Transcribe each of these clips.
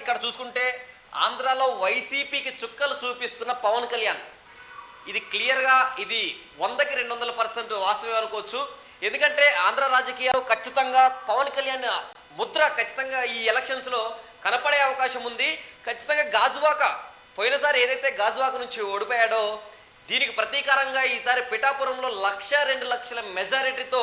ఇక్కడ చూసుకుంటే ఆంధ్రాలో వైసీపీకి చుక్కలు చూపిస్తున్న పవన్ కళ్యాణ్. ఇది క్లియర్గా ఇది వందకి రెండు వందల పర్సెంట్ వాస్తవం అనుకోవచ్చు. ఎందుకంటే ఆంధ్ర రాజకీయాలు ఖచ్చితంగా పవన్ కళ్యాణ్ ముద్ర ఖచ్చితంగా ఈ ఎలక్షన్స్లో కనపడే అవకాశం ఉంది. ఖచ్చితంగా గాజువాక పోయినసారి ఏదైతే గాజువాక నుంచి ఓడిపోయాడో దీనికి ప్రతీకారంగా ఈసారి పిఠాపురంలో లక్ష రెండు లక్షల మెజారిటీతో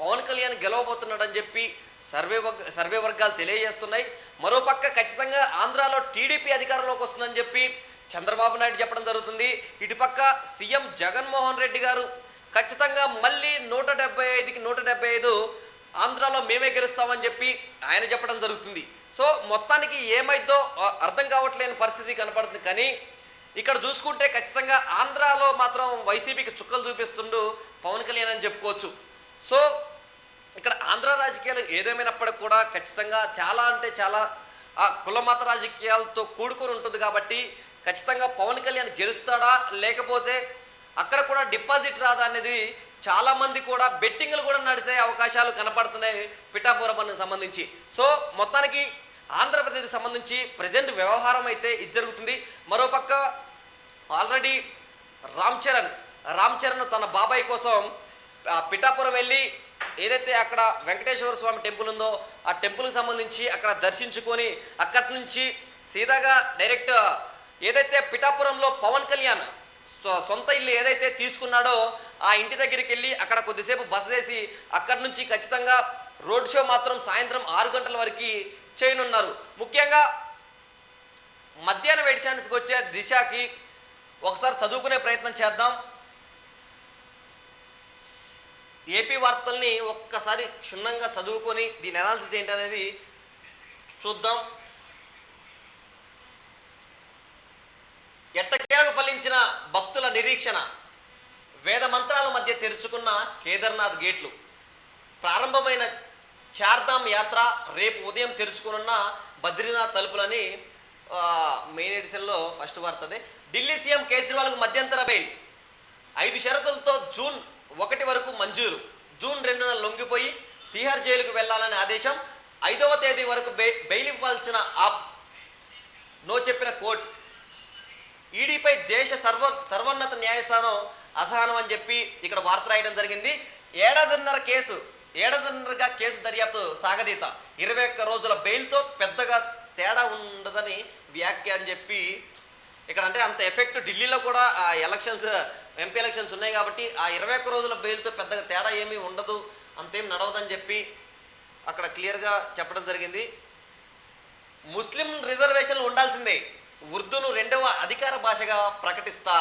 పవన్ కళ్యాణ్ గెలవబోతున్నాడని చెప్పి సర్వే వర్గ సర్వే వర్గాలు తెలియజేస్తున్నాయి. మరోపక్క ఖచ్చితంగా ఆంధ్రాలో టీడీపీ అధికారంలోకి వస్తుందని చెప్పి చంద్రబాబు నాయుడు చెప్పడం జరుగుతుంది. ఇటుపక్క సీఎం జగన్మోహన్ రెడ్డి గారు ఖచ్చితంగా మళ్ళీ నూట డెబ్బై ఐదుకి నూట డెబ్బై ఐదు ఆంధ్రాలో మేమే గెలుస్తామని చెప్పి ఆయన చెప్పడం జరుగుతుంది. సో మొత్తానికి ఏమైందో అర్థం కావట్లేని పరిస్థితి కనపడుతుంది. కానీ ఇక్కడ చూసుకుంటే ఖచ్చితంగా ఆంధ్రాలో మాత్రం వైసీపీకి చుక్కలు చూపిస్తుండు పవన్ కళ్యాణ్ అని చెప్పుకోవచ్చు. సో ఇక్కడ ఆంధ్ర రాజకీయాలు ఏదేమైనప్పటికి కూడా ఖచ్చితంగా చాలా అంటే చాలా ఆ కులమత రాజకీయాలతో కూడుకొని ఉంటుంది కాబట్టి ఖచ్చితంగా పవన్ కళ్యాణ్ గెలుస్తాడా? లేకపోతే అక్కడ కూడా డిపాజిట్ రాదా అనేది చాలామంది కూడా బెట్టింగ్లు కూడా నడిచే అవకాశాలు కనపడుతున్నాయి పిఠాపురం సంబంధించి. సో మొత్తానికి ఆంధ్రప్రదేశ్కి సంబంధించి ప్రజెంట్ వ్యవహారం అయితే ఇది జరుగుతుంది. మరోపక్క ఆల్రెడీ రామ్ చరణ్ రామ్ చరణ్ తన బాబాయ్ కోసం పిఠాపురం వెళ్ళి ఏదైతే అక్కడ వెంకటేశ్వర స్వామి టెంపుల్ ఉందో ఆ టెంపుల్కి సంబంధించి అక్కడ దర్శించుకొని అక్కడి నుంచి సీదాగా డైరెక్ట్ ఏదైతే పిఠాపురంలో పవన్ కళ్యాణ్ సొ- సొంత ఇల్లు ఏదైతే తీసుకున్నాడో ఆ ఇంటి దగ్గరికి వెళ్ళి అక్కడ కొద్దిసేపు బస చేసి అక్కడి నుంచి ఖచ్చితంగా రోడ్ షో మాత్రం సాయంత్రం ఆరు గంటల వరకు చేయనున్నారు. ముఖ్యంగా మధ్యాహ్నం ఎడిషన్స్కి వచ్చే దిశకి ఒకసారి చదువుకునే ప్రయత్నం చేద్దాం. ఏపీ వార్తల్ని ఒక్కసారి క్షుణ్ణంగా చదువుకొని దీని అనాలిసిస్ ఏంటి అనేది చూద్దాం ఎట్టకేలకు ఫలించిన భక్తుల నిరీక్షణ? వేద మంత్రాల మధ్య తెరుచుకున్న కేదార్నాథ్ గేట్లు. ప్రారంభమైన చార్ధామ్ యాత్ర రేపు ఉదయం తెరుచుకునున్న బద్రీనాథ్ తలుపులని మెయిన్ ఎడిషన్లో ఫస్ట్ వార్తది. ఢిల్లీ సీఎం కేజ్రీవాల్కు మధ్యంతర బెయిల్ ఐదు షరతులతో జూన్ ఒకటి వరకు మంజూరు. జూన్ రెండున లొంగిపోయి తీహార్ జైలుకు వెళ్ళాలనే ఆదేశం. ఐదవ తేదీ వరకు బె బెయిల్ ఇవ్వాల్సిన ఆప్ నో చెప్పిన కోర్టు. ఈడీపై దేశ సర్వ సర్వోన్నత న్యాయస్థానం అసహనం అని చెప్పి ఇక్కడ వార్త రాయడం జరిగింది. ఏడాదిన్నర కేసు ఏడాదిన్నరగా కేసు దర్యాప్తు సాగదీత. ఇరవై ఒక్క రోజుల బెయిల్తో పెద్దగా తేడా ఉండదని వ్యాఖ్య అని చెప్పి ఇక్కడ అంటే అంత ఎఫెక్ట్ ఢిల్లీలో కూడా ఆ ఎలక్షన్స్ ఎంపీ ఎలక్షన్స్ ఉన్నాయి కాబట్టి ఆ ఇరవై ఒక్క రోజుల బెయిల్తో పెద్దగా తేడా ఏమీ ఉండదు. అంతేం నడవదని చెప్పి అక్కడ క్లియర్గా చెప్పడం జరిగింది. ముస్లిం రిజర్వేషన్లు ఉండాల్సిందే. ఉర్దూను రెండవ అధికార భాషగా ప్రకటిస్తా.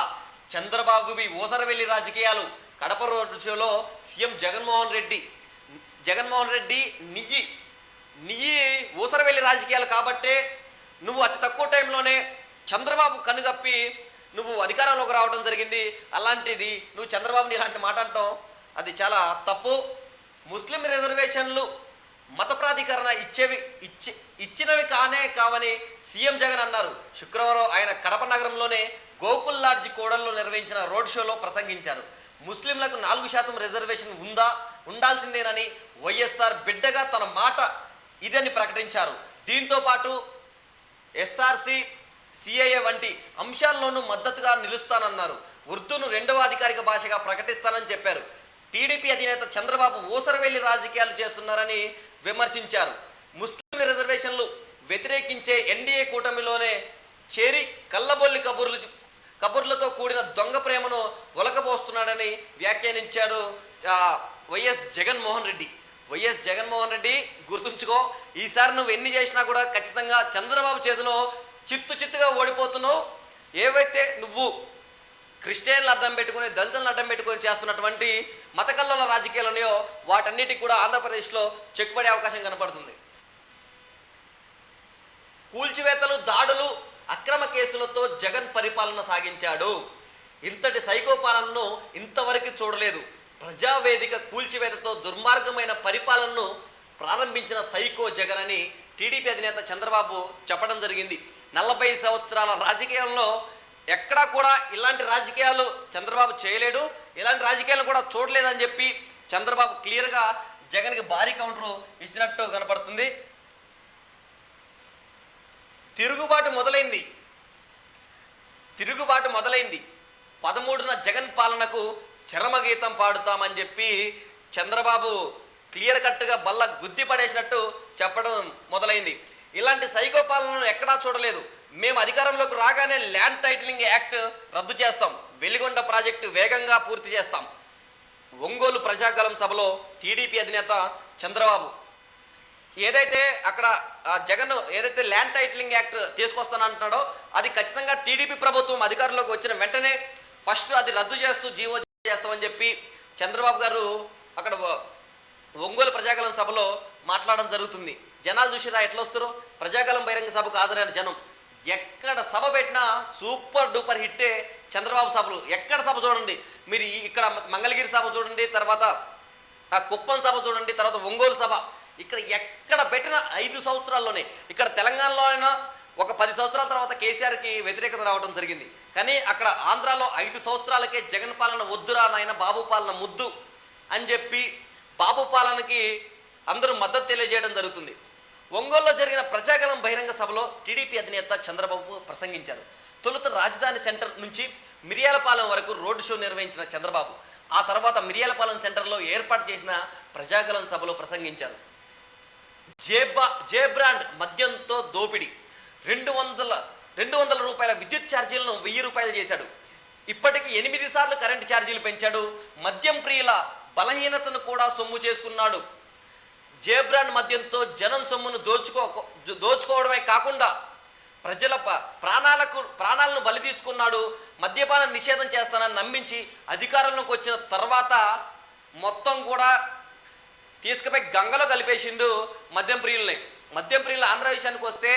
చంద్రబాబువి ఓసరవెల్లి రాజకీయాలు. కడప రోడ్డులో సీఎం జగన్మోహన్ రెడ్డి జగన్మోహన్ రెడ్డి నియ్యి నియ్యి ఊసరవెల్లి రాజకీయాలు కాబట్టే నువ్వు అతి తక్కువ టైంలోనే చంద్రబాబు కనుగప్పి నువ్వు అధికారంలోకి రావడం జరిగింది. అలాంటిది నువ్వు చంద్రబాబుని ఇలాంటి మాట అంటాం అది చాలా తప్పు. ముస్లిం రిజర్వేషన్లు మత ప్రాధికరణ ఇచ్చేవి ఇచ్చి ఇచ్చినవి కానే కావని సీఎం జగన్ అన్నారు. శుక్రవారం ఆయన కడప నగరంలోనే గోకుల్ లాడ్జి కోడల్లో నిర్వహించిన రోడ్ షోలో ప్రసంగించారు. ముస్లింలకు నాలుగు శాతం రిజర్వేషన్ ఉందా? ఉండాల్సిందేనని వైఎస్ఆర్ బిడ్డగా తన మాట ఇదని ప్రకటించారు. దీంతో పాటు ఎస్ఆర్సి సిఏఏ వంటి అంశాల్లోనూ మద్దతుగా నిలుస్తానన్నారు. ఉర్దూను రెండవ అధికారిక భాషగా ప్రకటిస్తానని చెప్పారు. టీడీపీ అధినేత చంద్రబాబు ఊసరవెల్లి రాజకీయాలు చేస్తున్నారని విమర్శించారు. ముస్లిం రిజర్వేషన్లు వ్యతిరేకించే ఎన్డీఏ కూటమిలోనే చేరి కళ్ళబొల్లి కబుర్లు కబుర్లతో కూడిన దొంగ ప్రేమను ఒలకబోస్తున్నాడని వ్యాఖ్యానించాడు వైఎస్ జగన్మోహన్ రెడ్డి. వైఎస్ జగన్మోహన్ రెడ్డి గుర్తుంచుకో ఈసారి నువ్వు ఎన్ని చేసినా కూడా ఖచ్చితంగా చంద్రబాబు చేతిలో చిత్తు చిత్తుగా ఓడిపోతున్నావు. ఏవైతే నువ్వు క్రిస్టియన్లు అడ్డం పెట్టుకుని దళితులను అడ్డం పెట్టుకొని చేస్తున్నటువంటి మత కల్లోల రాజకీయాలు ఉన్నాయో వాటన్నిటికి కూడా ఆంధ్రప్రదేశ్లో చెక్కుపడే అవకాశం కనపడుతుంది. కూల్చివేతలు దాడులు అక్రమ కేసులతో జగన్ పరిపాలన సాగించాడు. ఇంతటి సైకో పాలనను ఇంతవరకు చూడలేదు. ప్రజావేదిక కూల్చివేతతో దుర్మార్గమైన పరిపాలనను ప్రారంభించిన సైకో జగన్ అని టీడీపీ అధినేత చంద్రబాబు చెప్పడం జరిగింది. నలభై సంవత్సరాల రాజకీయాల్లో ఎక్కడా కూడా ఇలాంటి రాజకీయాలు చంద్రబాబు చేయలేడు. ఇలాంటి రాజకీయాలు కూడా చూడలేదని చెప్పి చంద్రబాబు క్లియర్గా జగన్కి భారీ కౌంటర్ ఇచ్చినట్టు కనపడుతుంది. తిరుగుబాటు మొదలైంది. తిరుగుబాటు మొదలైంది. పదమూడున జగన్ పాలనకు చరమగీతం పాడుతామని చెప్పి చంద్రబాబు క్లియర్ కట్గా బల్ల గుద్ది పడేసినట్టు చెప్పడం మొదలైంది. ఇలాంటి సైకోపాలనను ఎక్కడా చూడలేదు. మేము అధికారంలోకి రాగానే ల్యాండ్ టైటిలింగ్ యాక్ట్ రద్దు చేస్తాం. వెలిగొండ ప్రాజెక్టు వేగంగా పూర్తి చేస్తాం. ఒంగోలు ప్రజాగలం సభలో టీడీపీ అధినేత చంద్రబాబు. ఏదైతే అక్కడ ఆ, జగన్ ఏదైతే ల్యాండ్ టైటిలింగ్ యాక్ట్ తీసుకొస్తానంటున్నాడో అది ఖచ్చితంగా టీడీపీ ప్రభుత్వం అధికారంలోకి వచ్చిన వెంటనే ఫస్ట్ అది రద్దు చేస్తూ జీవో చేస్తామని చెప్పి చంద్రబాబు గారు అక్కడ ఒంగోలు ప్రజాగలం సభలో మాట్లాడడం జరుగుతుంది. జనాలు చూసిరా ఎట్లా వస్తారో ప్రజాకాలం బహిరంగ సభకు హాజరైన జనం. ఎక్కడ సభ పెట్టినా సూపర్ డూపర్ హిట్టే చంద్రబాబు సభలు. ఎక్కడ సభ చూడండి. మీరు ఇక్కడ మంగళగిరి సభ చూడండి తర్వాత ఆ కుప్పం సభ చూడండి తర్వాత ఒంగోలు సభ. ఇక్కడ ఎక్కడ పెట్టిన ఐదు సంవత్సరాల్లోనే. ఇక్కడ తెలంగాణలో అయినా ఒక పది సంవత్సరాల తర్వాత కేసీఆర్కి వ్యతిరేకత రావడం జరిగింది. కానీ అక్కడ ఆంధ్రాలో ఐదు సంవత్సరాలకే జగన్ పాలన వద్దురా నాయన బాబు పాలన ముద్దు అని చెప్పి బాబు పాలనకి అందరూ మద్దతు తెలియజేయడం జరుగుతుంది. ఒంగోలులో జరిగిన ప్రజాగలం బహిరంగ సభలో టీడీపీ అధినేత చంద్రబాబు ప్రసంగించారు. తొలుత రాజధాని సెంటర్ నుంచి మిరియాలపాలెం వరకు రోడ్డు షో నిర్వహించిన చంద్రబాబు ఆ తర్వాత మిరియాలపాలెం సెంటర్లో ఏర్పాటు చేసిన ప్రజాగలం సభలో ప్రసంగించారు. జేబా జే బ్రాండ్ మద్యంతో దోపిడీ రెండు వందల రెండు వందల రూపాయల విద్యుత్ ఛార్జీలను వెయ్యి రూపాయలు చేశాడు. ఇప్పటికి ఎనిమిది సార్లు కరెంటు ఛార్జీలు పెంచాడు. మద్యం ప్రియుల బలహీనతను కూడా సొమ్ము చేసుకున్నాడు. జేబ్రాన్ మద్యంతో జనం సొమ్మును దోచుకో దోచుకోవడమే కాకుండా ప్రజల ప్రాణాలకు ప్రాణాలను బలి తీసుకున్నాడు మద్యపాన నిషేధం చేస్తానని నమ్మించి అధికారంలోకి వచ్చిన తర్వాత మొత్తం కూడా తీసుకుపోయి గంగలో కలిపేసిండు మద్యం ప్రియుల్ని. మద్యం ప్రియుల ఆంధ్ర విషయానికి వస్తే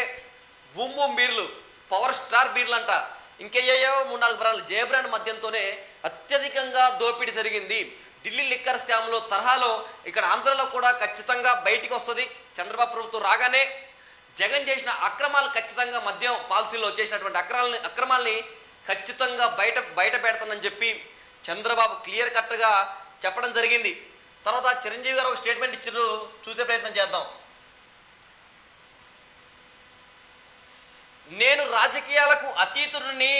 బూమ్ బూమ్ బీర్లు పవర్ స్టార్ బీర్లు అంట ఇంకేయో మూడు నాలుగు బ్రాండ్లు జే మద్యంతోనే అత్యధికంగా దోపిడీ జరిగింది. ఢిల్లీ లిక్కర్ స్కామ్లో తరహాలో ఇక్కడ ఆంధ్రలో కూడా ఖచ్చితంగా బయటికి వస్తుంది. చంద్రబాబు ప్రభుత్వం రాగానే జగన్ చేసిన అక్రమాలు ఖచ్చితంగా మద్యం పాలసీలో చేసినటువంటి అక్రమాలని అక్రమాల్ని ఖచ్చితంగా బయట బయట పెడతానని చెప్పి చంద్రబాబు క్లియర్ కట్గా చెప్పడం జరిగింది. తర్వాత చిరంజీవి గారు ఒక స్టేట్మెంట్ ఇచ్చారు చూసే ప్రయత్నం చేద్దాం. నేను రాజకీయాలకు అతీతుడిని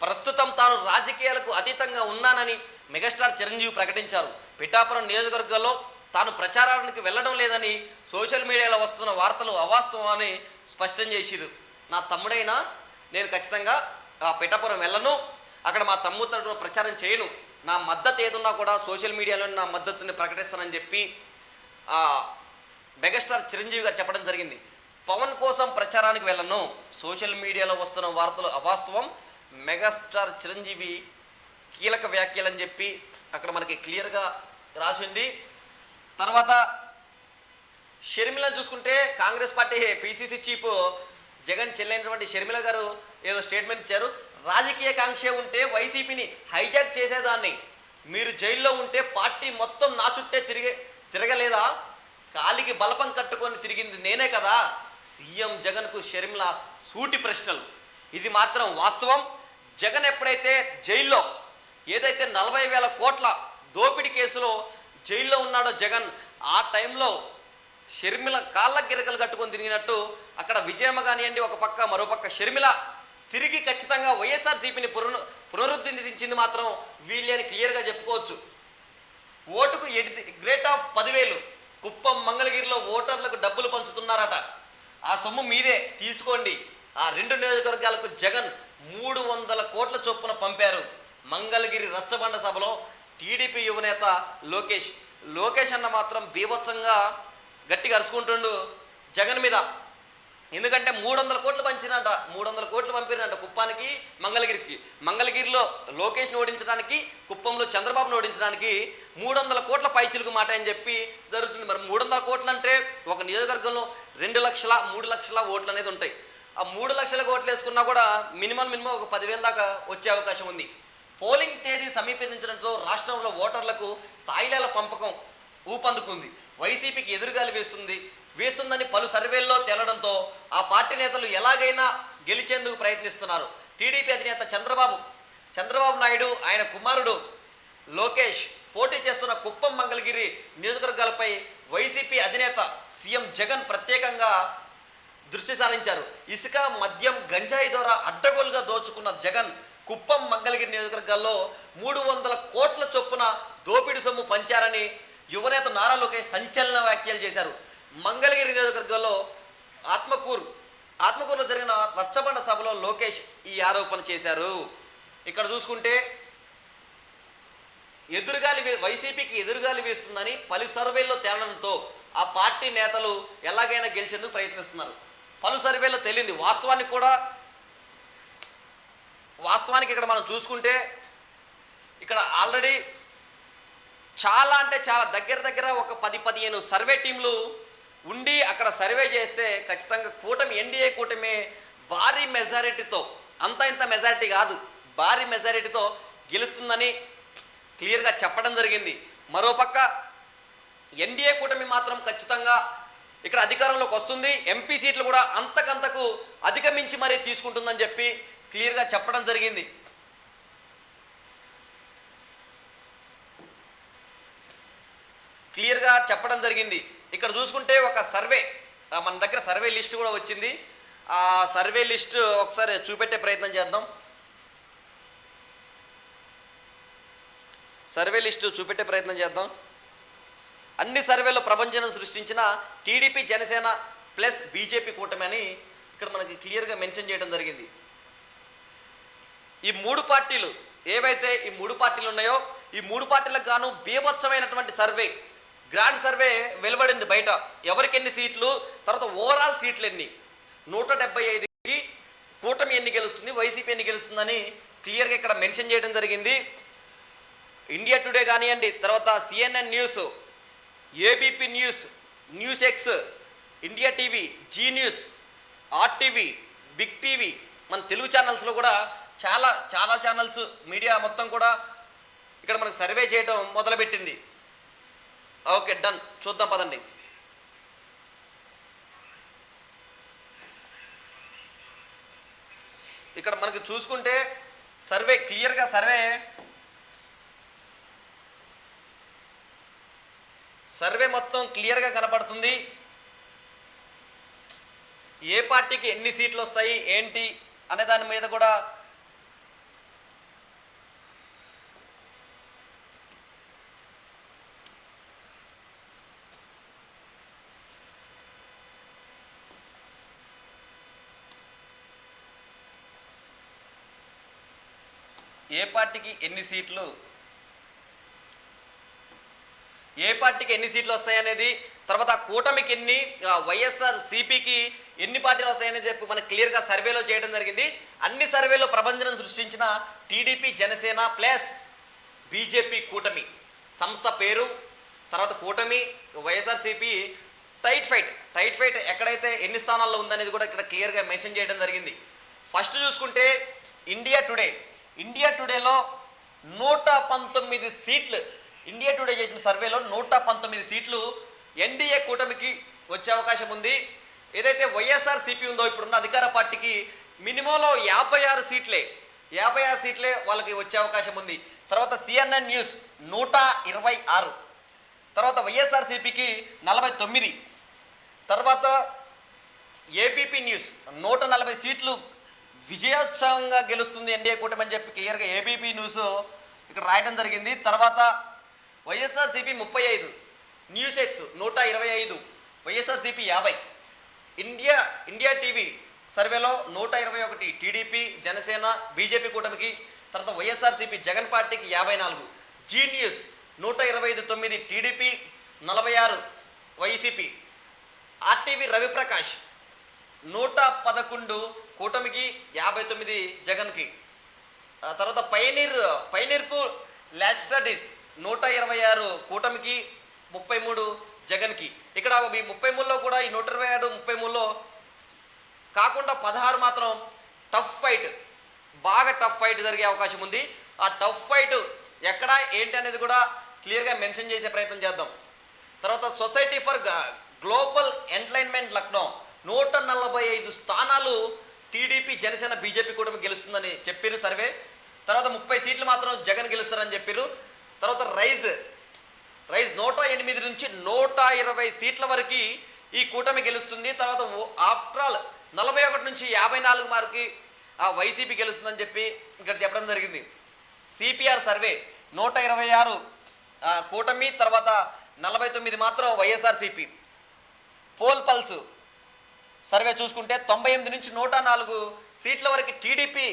ప్రస్తుతం తాను రాజకీయాలకు అతీతంగా ఉన్నానని మెగాస్టార్ చిరంజీవి ప్రకటించారు. పిఠాపురం నియోజకవర్గంలో తాను ప్రచారానికి వెళ్ళడం లేదని సోషల్ మీడియాలో వస్తున్న వార్తలు అవాస్తవం అని స్పష్టం చేసిరు నా తమ్ముడైనా నేను ఖచ్చితంగా ఆ పిఠాపురం వెళ్ళను. అక్కడ మా తమ్ముడు తరపున ప్రచారం చేయను. నా మద్దతు ఏదున్నా కూడా సోషల్ మీడియాలో నా మద్దతుని ప్రకటిస్తానని చెప్పి ఆ మెగాస్టార్ చిరంజీవి గారు చెప్పడం జరిగింది. పవన్ కోసం ప్రచారానికి వెళ్ళను. సోషల్ మీడియాలో వస్తున్న వార్తలు అవాస్తవం. మెగాస్టార్ చిరంజీవి కీలక వ్యాఖ్యలు అని చెప్పి అక్కడ మనకి క్లియర్గా రాసింది. తర్వాత షర్మిల చూసుకుంటే Congress party PCC chief Jagan చెల్లైనటువంటి Sharmila garu ఏదో స్టేట్మెంట్ ఇచ్చారు. రాజకీయ కాంక్ష ఉంటే వైసీపీని హైజాక్ చేసేదాన్ని. మీరు జైల్లో ఉంటే పార్టీ మొత్తం నా చుట్టే తిరిగే తిరగలేదా? కాలికి బలపం కట్టుకొని తిరిగింది నేనే కదా. సీఎం జగన్కు షర్మిల సూటి ప్రశ్నలు. ఇది మాత్రం వాస్తవం. జగన్ ఎప్పుడైతే జైల్లో ఏదైతే నలభై వేల కోట్ల దోపిడీ కేసులో జైల్లో ఉన్నాడో జగన్ ఆ టైంలో షర్మిల కాళ్ళ గిరకలు కట్టుకొని తిరిగినట్టు అక్కడ విజయమ్మ కానివ్వండి ఒక పక్క మరోపక్క షర్మిల తిరిగి ఖచ్చితంగా వైఎస్ఆర్సీపీని పునరు పునరుద్ధరించింది మాత్రం వీళ్ళని క్లియర్గా చెప్పుకోవచ్చు. ఓటుకు ఎడి గ్రేట్ ఆఫ్ పదివేలు కుప్పం మంగళగిరిలో ఓటర్లకు డబ్బులు పంచుతున్నారట. ఆ సొమ్ము మీదే తీసుకోండి. ఆ రెండు నియోజకవర్గాలకు జగన్ మూడు వందల కోట్ల చొప్పున పంపారు మంగళగిరి రచ్చబండ సభలో టీడీపీ యువనేత లోకేష్. లోకేష్ అన్న మాత్రం బీభత్సంగా గట్టిగా అరుచుకుంటుండు జగన్ మీద. ఎందుకంటే మూడు వందల కోట్లు పంచినంట మూడు వందల కోట్లు పంపినంట కుప్పానికి మంగళగిరికి. మంగళగిరిలో లోకేష్ని ఓడించడానికి కుప్పంలో చంద్రబాబును ఓడించడానికి మూడు వందల కోట్ల పైచిలుకు మాట అని చెప్పి జరుగుతుంది. మరి మూడు వందల కోట్లు అంటే ఒక నియోజకవర్గంలో రెండు లక్షల మూడు లక్షల ఓట్లు అనేది ఉంటాయి. ఆ మూడు లక్షల కోట్లు వేసుకున్నా కూడా మినిమం మినిమం ఒక పదివేల దాకా వచ్చే అవకాశం ఉంది. పోలింగ్ తేదీ సమీపించడంతో రాష్ట్రంలో ఓటర్లకు తాయిలాల పంపకం ఊపందుకుంది. వైసీపీకి ఎదురుగాలి వేస్తుంది. వేస్తుందని పలు సర్వేల్లో తేలడంతో ఆ పార్టీ నేతలు ఎలాగైనా గెలిచేందుకు ప్రయత్నిస్తున్నారు. టీడీపీ అధినేత చంద్రబాబు చంద్రబాబు నాయుడు ఆయన కుమారుడు లోకేష్ పోటీ చేస్తున్న కుప్పం మంగళగిరి నియోజకవర్గాలపై వైసీపీ అధినేత సీఎం జగన్ ప్రత్యేకంగా దృష్టి సారించారు. ఇసుక మద్యం గంజాయి ద్వారా అడ్డగోలుగా దోచుకున్న జగన్ కుప్పం మంగళగిరి నియోజకవర్గాల్లో మూడు వందల కోట్ల చొప్పున దోపిడి సొమ్ము పంచారని యువనేత నారా లోకేష్ సంచలన వ్యాఖ్యలు చేశారు. మంగళగిరి నియోజకవర్గంలో ఆత్మకూరు ఆత్మకూరులో జరిగిన రచ్చబండ సభలో లోకేష్ ఈ ఆరోపణ చేశారు. ఇక్కడ చూసుకుంటే ఎదురుగాలి వైసీపీకి ఎదురుగాలి వేస్తుందని పలు సర్వేల్లో తేలడంతో ఆ పార్టీ నేతలు ఎలాగైనా గెలిచేందుకు ప్రయత్నిస్తున్నారు. పలు సర్వేలో తేలింది. వాస్తవానికి కూడా వాస్తవానికి ఇక్కడ మనం చూసుకుంటే ఇక్కడ ఆల్రెడీ చాలా అంటే చాలా దగ్గర దగ్గర ఒక పది పదిహేను సర్వే టీంలు ఉండి అక్కడ సర్వే చేస్తే ఖచ్చితంగా కూటమి ఎన్డీఏ కూటమి భారీ మెజారిటీతో అంత ఇంత మెజారిటీ కాదు భారీ మెజారిటీతో గెలుస్తుందని క్లియర్గా చెప్పడం జరిగింది. మరోపక్క ఎన్డీఏ కూటమి మాత్రం ఖచ్చితంగా ఇక్కడ అధికారంలోకి వస్తుంది. ఎంపీ సీట్లు కూడా అంతకంతకు అధిగమించి మరీ తీసుకుంటుందని చెప్పి క్లియర్గా చెప్పడం జరిగింది. క్లియర్గా చెప్పడం జరిగింది. ఇక్కడ చూసుకుంటే ఒక సర్వే మన దగ్గర సర్వే లిస్ట్ కూడా వచ్చింది. ఆ సర్వే లిస్ట్ ఒకసారి చూపెట్టే ప్రయత్నం చేద్దాం. సర్వే లిస్టు చూపెట్టే ప్రయత్నం చేద్దాం. అన్ని సర్వేలో ప్రభంజనం సృష్టించిన టీడీపీ జనసేన ప్లస్ బీజేపీ కూటమి అని ఇక్కడ మనకి క్లియర్గా మెన్షన్ చేయడం జరిగింది. ఈ మూడు పార్టీలు ఏవైతే ఈ మూడు పార్టీలు ఉన్నాయో ఈ మూడు పార్టీలకు గాను బీభత్సమైనటువంటి సర్వే గ్రాండ్ సర్వే వెలువడింది బయట. ఎవరికి ఎన్ని సీట్లు తర్వాత ఓవరాల్ సీట్లు ఎన్ని? నూట డెబ్బై ఐదుకి కూటమి ఎన్ని గెలుస్తుంది వైసీపీ ఎన్ని గెలుస్తుందని క్లియర్గా ఇక్కడ మెన్షన్ చేయడం జరిగింది. ఇండియా టుడే కానివ్వండి తర్వాత CNN news ABP news news X India TV Zee news RTV big TV మన తెలుగు ఛానల్స్లో కూడా చాలా చాలా ఛానల్స్ మీడియా మొత్తం కూడా ఇక్కడ మనకు సర్వే చేయడం మొదలుపెట్టింది. ఓకే డన్ చూద్దాం పదండి. ఇక్కడ మనకు చూసుకుంటే సర్వే క్లియర్గా సర్వే సర్వే మొత్తం క్లియర్గా కనపడుతుంది. ఏ పార్టీకి ఎన్ని సీట్లు వస్తాయి ఏంటి అనే దాని మీద కూడా ఏ పార్టీకి ఎన్ని సీట్లు ఏ పార్టీకి ఎన్ని సీట్లు వస్తాయనేది తర్వాత కూటమికి ఎన్ని వైఎస్ఆర్ సిపికి ఎన్ని పార్టీలు వస్తాయని చెప్పి మనకు క్లియర్గా సర్వేలో చేయడం జరిగింది. అన్ని సర్వేలో ప్రభంజనం సృష్టించిన టీడీపీ జనసేన ప్లస్ బీజేపీ కూటమి. సంస్థ పేరు తర్వాత కూటమి YSRCP tight fight. Tight fight ఎక్కడైతే ఎన్ని స్థానాల్లో ఉందనేది కూడా ఇక్కడ క్లియర్గా మెన్షన్ చేయడం జరిగింది. ఫస్ట్ చూసుకుంటే ఇండియా టుడే. ఇండియా టుడేలో నూట పంతొమ్మిది సీట్లు ఇండియా టుడే చేసిన సర్వేలో నూట పంతొమ్మిది సీట్లు ఎన్డీఏ కూటమికి వచ్చే అవకాశం ఉంది. ఏదైతే వైఎస్ఆర్ సిపి ఉందో ఇప్పుడున్న అధికార పార్టీకి మినిమంలో యాభై ఆరు సీట్లే యాభై ఆరు సీట్లే వాళ్ళకి వచ్చే అవకాశం ఉంది. తర్వాత సిఎన్ఎన్ న్యూస్ నూట ఇరవై ఆరు తర్వాత వైఎస్ఆర్ సిపికి నలభై తొమ్మిది తర్వాత ఏపీపీ న్యూస్ నూట నలభై సీట్లు విజయోత్సవంగా గెలుస్తుంది ఎన్డీఏ కూటమి అని చెప్పి క్లియర్గా ఏబీపీ న్యూస్ ఇక్కడ రాయడం జరిగింది. తర్వాత వైఎస్ఆర్సిపి ముప్పై ఐదు న్యూస్ ఎక్స్ నూట ఇరవై ఐదు వైఎస్ఆర్సిపి యాభై. ఇండియా ఇండియా టీవీ సర్వేలో నూట ఇరవై ఒకటి టీడీపీ జనసేన బీజేపీ కూటమికి తర్వాత వైఎస్ఆర్సీపీ జగన్ పార్టీకి యాభై నాలుగు జీ న్యూస్ నూట ఇరవై ఐదు తొమ్మిది టీడీపీ నలభై ఆరు వైసీపీ. ఆర్టీవీ రవిప్రకాష్ నూట పదకొండు కూటమికి యాభై తొమ్మిది జగన్కి. తర్వాత పైనీర్ పైనీర్కు ల్యాచ్ స్టడీస్ నూట ఇరవై ఆరు కూటమికి ముప్పై మూడు జగన్కి. ఇక్కడ ఈ ముప్పై మూడులో కూడా ఈ నూట ఇరవై ఆరు ముప్పై మూడులో కాకుండా పదహారు మాత్రం టఫ్ ఫైట్ బాగా టఫ్ ఫైట్ జరిగే అవకాశం ఉంది. ఆ టఫ్ ఫైట్ ఎక్కడ ఏంటి అనేది కూడా క్లియర్గా మెన్షన్ చేసే ప్రయత్నం చేద్దాం. తర్వాత society for global entertainment Lucknow నూట నలభై ఐదు స్థానాలు టీడీపీ జనసేన బీజేపీ కూటమి గెలుస్తుందని చెప్పారు సర్వే. తర్వాత ముప్పై సీట్లు మాత్రం జగన్ గెలుస్తారని చెప్పారు తర్వాత రైజ్. రైజ్ నూట ఎనిమిది నుంచి నూట ఇరవై సీట్ల వరకు ఈ కూటమి గెలుస్తుంది. తర్వాత ఆఫ్టర్ ఆల్ నలభై ఒకటి నుంచి యాభై నాలుగు మార్కి ఆ వైసీపీ గెలుస్తుందని చెప్పి ఇక్కడ చెప్పడం జరిగింది. సిపిఆర్ సర్వే నూట ఇరవై ఆరు కూటమి తర్వాత నలభై తొమ్మిది మాత్రం వైఎస్ఆర్సిపి. పోల్ పల్స్ సర్వే చూసుకుంటే తొంభై ఎనిమిది నుంచి నూట నాలుగు సీట్ల వరకు టీడీపీ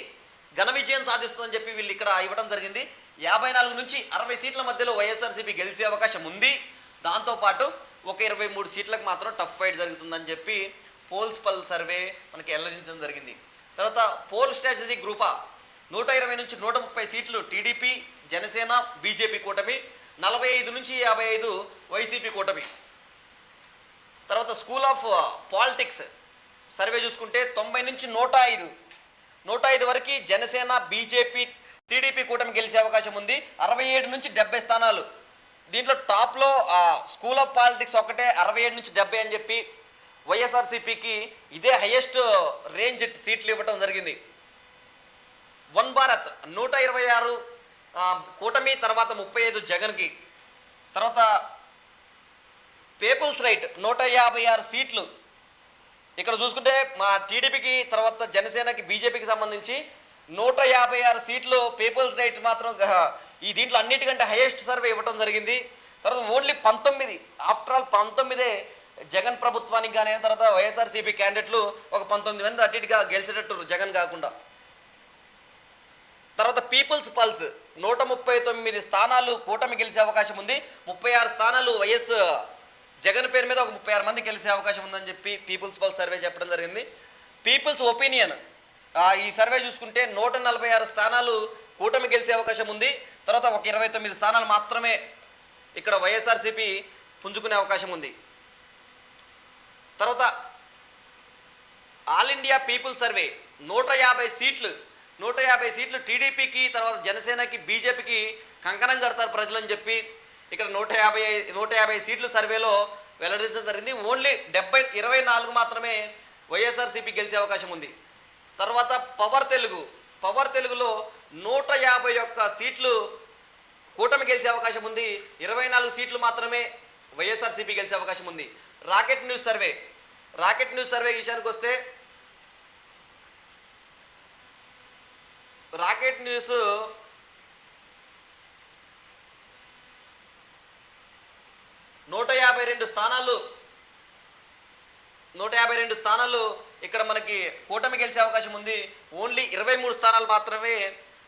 ఘన విజయం సాధిస్తుందని చెప్పి వీళ్ళు ఇక్కడ ఇవ్వడం జరిగింది. యాభై నాలుగు నుంచి అరవై సీట్ల మధ్యలో వైఎస్ఆర్సీపీ గెలిచే అవకాశం ఉంది. దాంతోపాటు ఒక ఇరవై మూడు సీట్లకు మాత్రం టఫ్ ఫైట్ జరుగుతుందని చెప్పి పోల్స్ పల్ సర్వే మనకి వెల్లడించడం జరిగింది. తర్వాత పోల్ స్ట్రాటజీ గ్రూపా నూట ఇరవై నుంచి నూట ముప్పై సీట్లు టీడీపీ జనసేన బీజేపీ కూటమి నలభై ఐదు నుంచి యాభై ఐదు వైసీపీ కూటమి. తర్వాత స్కూల్ ఆఫ్ పాలిటిక్స్ సర్వే చూసుకుంటే తొంభై నుంచి నూట ఐదు. నూట ఐదు వరకు జనసేన బీజేపీ టీడీపీ కూటమి గెలిచే అవకాశం ఉంది. అరవై ఏడు నుంచి డెబ్బై స్థానాలు. దీంట్లో టాప్లో స్కూల్ ఆఫ్ పాలిటిక్స్ ఒకటే అరవై ఏడు నుంచి డెబ్బై అని చెప్పి వైఎస్ఆర్సీపీకి ఇదే హైయెస్ట్ రేంజ్ సీట్లు ఇవ్వటం జరిగింది. వన్ భారత్ నూట ఇరవై ఆరు కూటమి తర్వాత ముప్పై ఐదు జగన్కి. తర్వాత పీపుల్స్ రైట్ నూట యాభై ఆరు సీట్లు. ఇక్కడ చూసుకుంటే మా టీడీపీకి తర్వాత జనసేనకి బీజేపీకి సంబంధించి నూట యాభై ఆరు సీట్లు పీపుల్స్ రైట్ మాత్రం ఈ దీంట్లో అన్నిటికంటే హైయెస్ట్ సర్వే ఇవ్వడం జరిగింది. తర్వాత ఓన్లీ పంతొమ్మిది ఆఫ్టర్ ఆల్ పంతొమ్మిదే జగన్ ప్రభుత్వానికి కానీ తర్వాత వైఎస్ఆర్సీపీ క్యాండిడేట్లు ఒక పంతొమ్మిది మంది అటు ఇటుగా గెలిచేటట్టు జగన్ కాకుండా. తర్వాత పీపుల్స్ పల్స్ నూట ముప్పై తొమ్మిది స్థానాలు కూటమి గెలిచే అవకాశం ఉంది. ముప్పై ఆరు స్థానాలు వైఎస్ జగన్ పేరు మీద ఒక ముప్పై ఆరు మంది గెలిచే అవకాశం ఉందని చెప్పి పీపుల్స్ పల్స్ సర్వే చెప్పడం జరిగింది. పీపుల్స్ ఒపీనియన్ ఈ సర్వే చూసుకుంటే నూట నలభై ఆరు స్థానాలు కూటమి గెలిచే అవకాశం ఉంది. తర్వాత ఒక ఇరవై తొమ్మిది స్థానాలు మాత్రమే ఇక్కడ వైఎస్ఆర్సీపీ పుంజుకునే అవకాశం ఉంది. తర్వాత ఆల్ ఇండియా పీపుల్ సర్వే నూట యాభై సీట్లు నూట యాభై సీట్లు టీడీపీకి తర్వాత జనసేనకి బీజేపీకి కంకణం కడతారు ప్రజలని చెప్పి ఇక్కడ నూట యాభై నూట యాభై సీట్లు సర్వేలో వెల్లడించడం జరిగింది. ఓన్లీ డెబ్బై ఇరవై నాలుగు మాత్రమే వైఎస్ఆర్సీపీ గెలిచే అవకాశం ఉంది. తర్వాత పవర్ తెలుగు. పవర్ తెలుగులో నూట యాభై ఒక్క సీట్లు కూటమి గెలిచే అవకాశం ఉంది. ఇరవై నాలుగు సీట్లు మాత్రమే వైఎస్ఆర్సీపీ గెలిచే అవకాశం ఉంది. Rocket news survey. Rocket news survey విషయానికి వస్తే రాకెట్ న్యూస్ నూట యాభై రెండు స్థానాలు నూట యాభై రెండు స్థానాలు ఇక్కడ మనకి కూటమి గెలిచే అవకాశం ఉంది. ఓన్లీ ఇరవై మూడు స్థానాలు మాత్రమే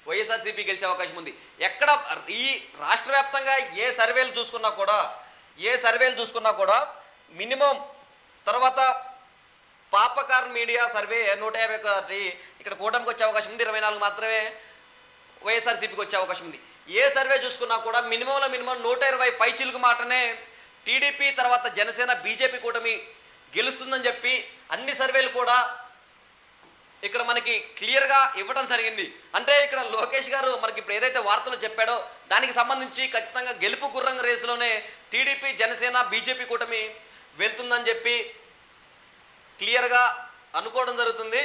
వైఎస్ఆర్సీపీ గెలిచే అవకాశం ఉంది. ఎక్కడ ఈ రాష్ట్ర వ్యాప్తంగా ఏ సర్వేలు చూసుకున్నా కూడా ఏ సర్వేలు చూసుకున్నా కూడా మినిమం తర్వాత పాపకార్ మీడియా సర్వే నూట యాభై ఒకటి ఇక్కడ కూటమికి వచ్చే అవకాశం ఉంది. ఇరవై నాలుగు మాత్రమే వైఎస్ఆర్సీపీకి వచ్చే అవకాశం ఉంది. ఏ సర్వే చూసుకున్నా కూడా మినిమంలో మినిమం నూట ఇరవై పైచిలుకు మాటనే టీడీపీ తర్వాత జనసేన బీజేపీ కూటమి గెలుస్తుందని చెప్పి అన్ని సర్వేలు కూడా ఇక్కడ మనకి క్లియర్గా ఇవ్వడం జరిగింది. అంటే ఇక్కడ లోకేష్ గారు మనకి ఇప్పుడు ఏదైతే వార్తలు చెప్పాడో దానికి సంబంధించి ఖచ్చితంగా గెలుపు గుర్రంగ రేసులోనే టీడీపీ జనసేన బీజేపీ కూటమి వెళ్తుందని చెప్పి క్లియర్గా అనుకోవడం జరుగుతుంది.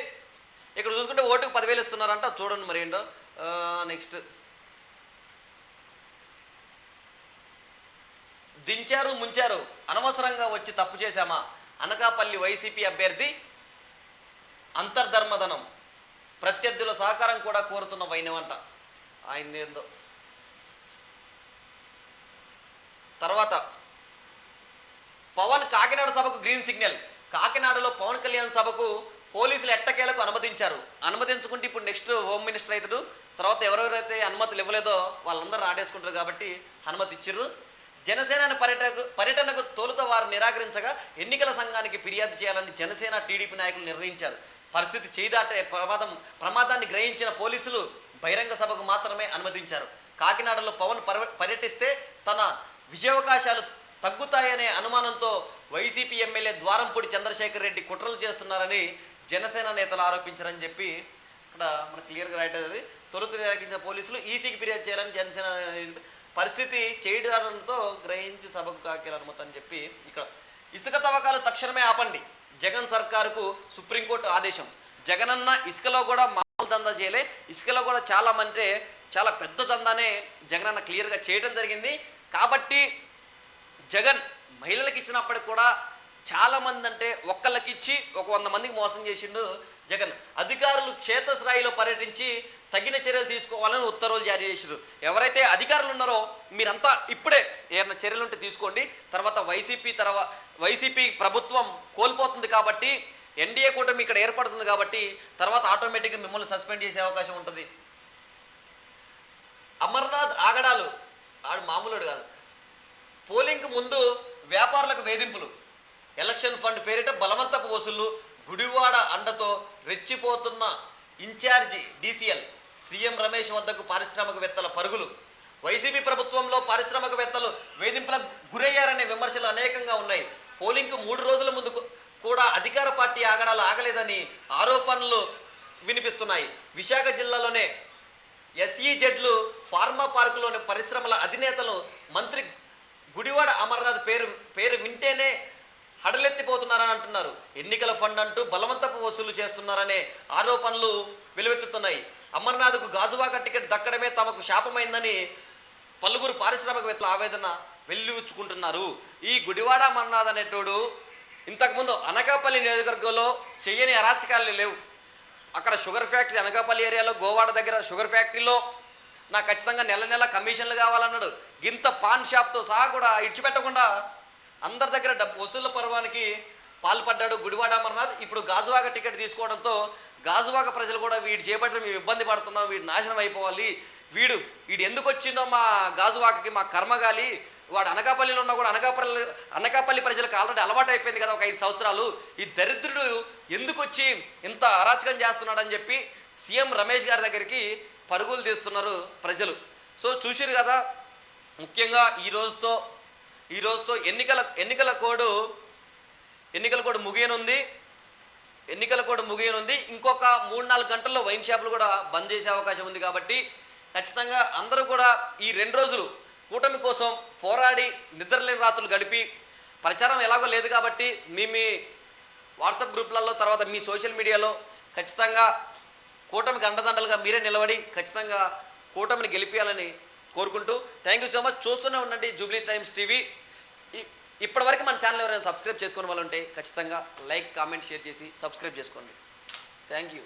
ఇక్కడ చూసుకుంటే ఓటుకు పదివేలు ఇస్తున్నారంట. చూడండి మరి ఏంటో. నెక్స్ట్. దించారు ముంచారు. అనవసరంగా వచ్చి తప్పు చేశామా? అనకాపల్లి వైసీపీ అభ్యర్థి అంతర్ధర్మధనం ప్రత్యర్థుల సహకారం కూడా కోరుతున్న వైనవంట ఆయన ఏందో. తర్వాత పవన్ కాకినాడ సభకు గ్రీన్ సిగ్నల్. కాకినాడలో పవన్ కళ్యాణ్ సభకు పోలీసులు ఎట్టకేలకు అనుమతించారు. అనుమతించుకుంటే ఇప్పుడు నెక్స్ట్ హోమ్ మినిస్టర్ అవుతాడు తర్వాత ఎవరెవరైతే అనుమతులు ఇవ్వలేదో వాళ్ళందరూ ఆడేసుకుంటారు కాబట్టి అనుమతి ఇచ్చిర్రు. జనసేన పర్యటనకు పర్యటనకు తొలుత వారు నిరాకరించగా ఎన్నికల సంఘానికి ఫిర్యాదు చేయాలని జనసేన టీడీపీ నాయకులు నిర్ణయించారు. పరిస్థితి చేదాటే ప్రమాదం ప్రమాదాన్ని గ్రహించిన పోలీసులు బహిరంగ సభకు మాత్రమే అనుమతించారు. కాకినాడలో పవన్ పర్యటిస్తే తన విజయావకాశాలు తగ్గుతాయనే అనుమానంతో వైసీపీ ఎమ్మెల్యే ద్వారంపూడి చంద్రశేఖర్ రెడ్డి కుట్రలు చేస్తున్నారని జనసేన నేతలు ఆరోపించారని చెప్పి ఇక్కడ మనకు క్లియర్గా రాయటది తొలుత నిరాకరించిన పోలీసులు ఈసీకి ఫిర్యాదు చేయాలని జనసేన పరిస్థితి చేయడంతో గ్రహించి సభకు కాకేల అనుమతి అని చెప్పి ఇక్కడ ఇసుక తవ్వకాలు తక్షణమే ఆపండి. జగన్ సర్కారుకు సుప్రీంకోర్టు ఆదేశం. జగనన్న ఇసుకలో కూడా మామూలు దందా చేయలే. ఇసుకలో కూడా చాలా అంటే చాలా పెద్ద దందానే జగనన్న క్లియర్గా చేయడం జరిగింది. కాబట్టి జగన్ మహిళలకు ఇచ్చినప్పటికి కూడా చాలామంది అంటే ఒక్కళ్ళకి ఇచ్చి ఒక వంద మందికి మోసం చేసిండు జగన్ అధికారులు క్షేత్రస్థాయిలో పర్యటించి తగిన చర్యలు తీసుకోవాలని ఉత్తర్వులు జారీ చేశారు. ఎవరైతే అధికారులు ఉన్నారో మీరంతా ఇప్పుడే ఏమైనా చర్యలు ఉంటే తీసుకోండి. తర్వాత వైసీపీ తర్వాత వైసీపీ ప్రభుత్వం కోల్పోతుంది కాబట్టి ఎన్డీఏ కూటమి ఇక్కడ ఏర్పడుతుంది కాబట్టి తర్వాత ఆటోమేటిక్గా మిమ్మల్ని సస్పెండ్ చేసే అవకాశం ఉంటుంది. అమర్నాథ్ ఆగడాలు ఆడు మామూలుడు కాదు. పోలింగ్కి ముందు వ్యాపారులకు వేధింపులు. ఎలక్షన్ ఫండ్ పేరిట బలవంతపు వసూళ్ళు గుడివాడ అండతో రెచ్చిపోతున్న in charge DCL CM Ramesh వద్దకు పారిశ్రామికవేత్తల పరుగులు. వైసీపీ ప్రభుత్వంలో పారిశ్రామికవేత్తలు వేధింపులకు గురయ్యారనే విమర్శలు అనేకంగా ఉన్నాయి. పోలింగ్కు మూడు రోజుల ముందు కూడా అధికార పార్టీ ఆగడాలు ఆగలేదని ఆరోపణలు వినిపిస్తున్నాయి. విశాఖ జిల్లాలోనే ఎస్ఈజెడ్లు ఫార్మా పార్కులోని పరిశ్రమల అధినేతలు మంత్రి గుడివాడ అమర్నాథ్ పేరు పేరు వింటేనే హడలెత్తిపోతున్నారని అంటున్నారు ఎన్నికల ఫండ్ అంటూ బలవంతపు వసూలు చేస్తున్నారనే ఆరోపణలు వెలువెత్తుతున్నాయి. అమర్నాథ్కు గాజువాక టికెట్ దక్కడమే తమకు శాపమైందని పలువురు పారిశ్రామికవేత్తల ఆవేదన వెల్లివుచ్చుకుంటున్నారు ఈ గుడివాడ అమర్నాథ్ అనేటోడు ఇంతకుముందు అనకాపల్లి నియోజకవర్గంలో చెయ్యని అరాచకాలు లేవు. అక్కడ షుగర్ ఫ్యాక్టరీ అనకాపల్లి ఏరియాలో గోవాడ దగ్గర షుగర్ ఫ్యాక్టరీలో నాకు ఖచ్చితంగా నెల నెల కమిషన్లు కావాలన్నాడు. గింత పాన్ షాప్తో సహా కూడా ఇడిచిపెట్టకుండా అందరి దగ్గర డబ్బు వసూళ్ళ పర్వానికి పాల్పడ్డాడు గుడివాడ అమర్నాథ్. ఇప్పుడు గాజువాక టికెట్ తీసుకోవడంతో గాజువాక ప్రజలు కూడా వీడు చేపట్టడం మేము ఇబ్బంది పడుతున్నాం వీడు నాశనం అయిపోవాలి. వీడు వీడు ఎందుకు వచ్చిందో మా గాజువాకకి మా కర్మగాలి వాడు అనకాపల్లిలో ఉన్నా కూడా అనకాపల్లి అనకాపల్లి ప్రజలకు ఆల్రెడీ అలవాటు అయిపోయింది కదా ఒక ఐదు సంవత్సరాలు. ఈ దరిద్రుడు ఎందుకు వచ్చి ఇంత అరాచకం చేస్తున్నాడని చెప్పి సీఎం రమేష్ గారి దగ్గరికి పరుగులు తీస్తున్నారు ప్రజలు. సో చూసిరు కదా ముఖ్యంగా ఈ రోజుతో ఈ రోజుతో ఎన్నికల ఎన్నికల కోడ్ ఎన్నికల కోడ్ ముగియనుంది. ఎన్నికల కోడ్ ముగియనుంది. ఇంకొక మూడు నాలుగు గంటల్లో వైన్ షాపులు కూడా బంద్ చేసే అవకాశం ఉంది కాబట్టి ఖచ్చితంగా అందరూ కూడా ఈ రెండు రోజులు కూటమి కోసం పోరాడి నిద్రలేని రాత్రులు గడిపి ప్రచారం ఎలాగో లేదు కాబట్టి మీ మీ వాట్సాప్ గ్రూప్లలో తర్వాత మీ సోషల్ మీడియాలో ఖచ్చితంగా కూటమికి అండదండలుగా మీరే నిలబడి ఖచ్చితంగా కూటమిని గెలిపించాలని కోరుకుంటూ థ్యాంక్ యూ సో మచ్ చూస్తూనే ఉండండి జూబ్లీ టైమ్స్ టీవీ ఇప్పటివరకు మన ఛానల్ ఎవరైనా సబ్స్క్రైబ్ చేసుకునే వాళ్ళు ఉంటే ఖచ్చితంగా లైక్ కామెంట్ షేర్ చేసి సబ్స్క్రైబ్ చేసుకోండి. Thank you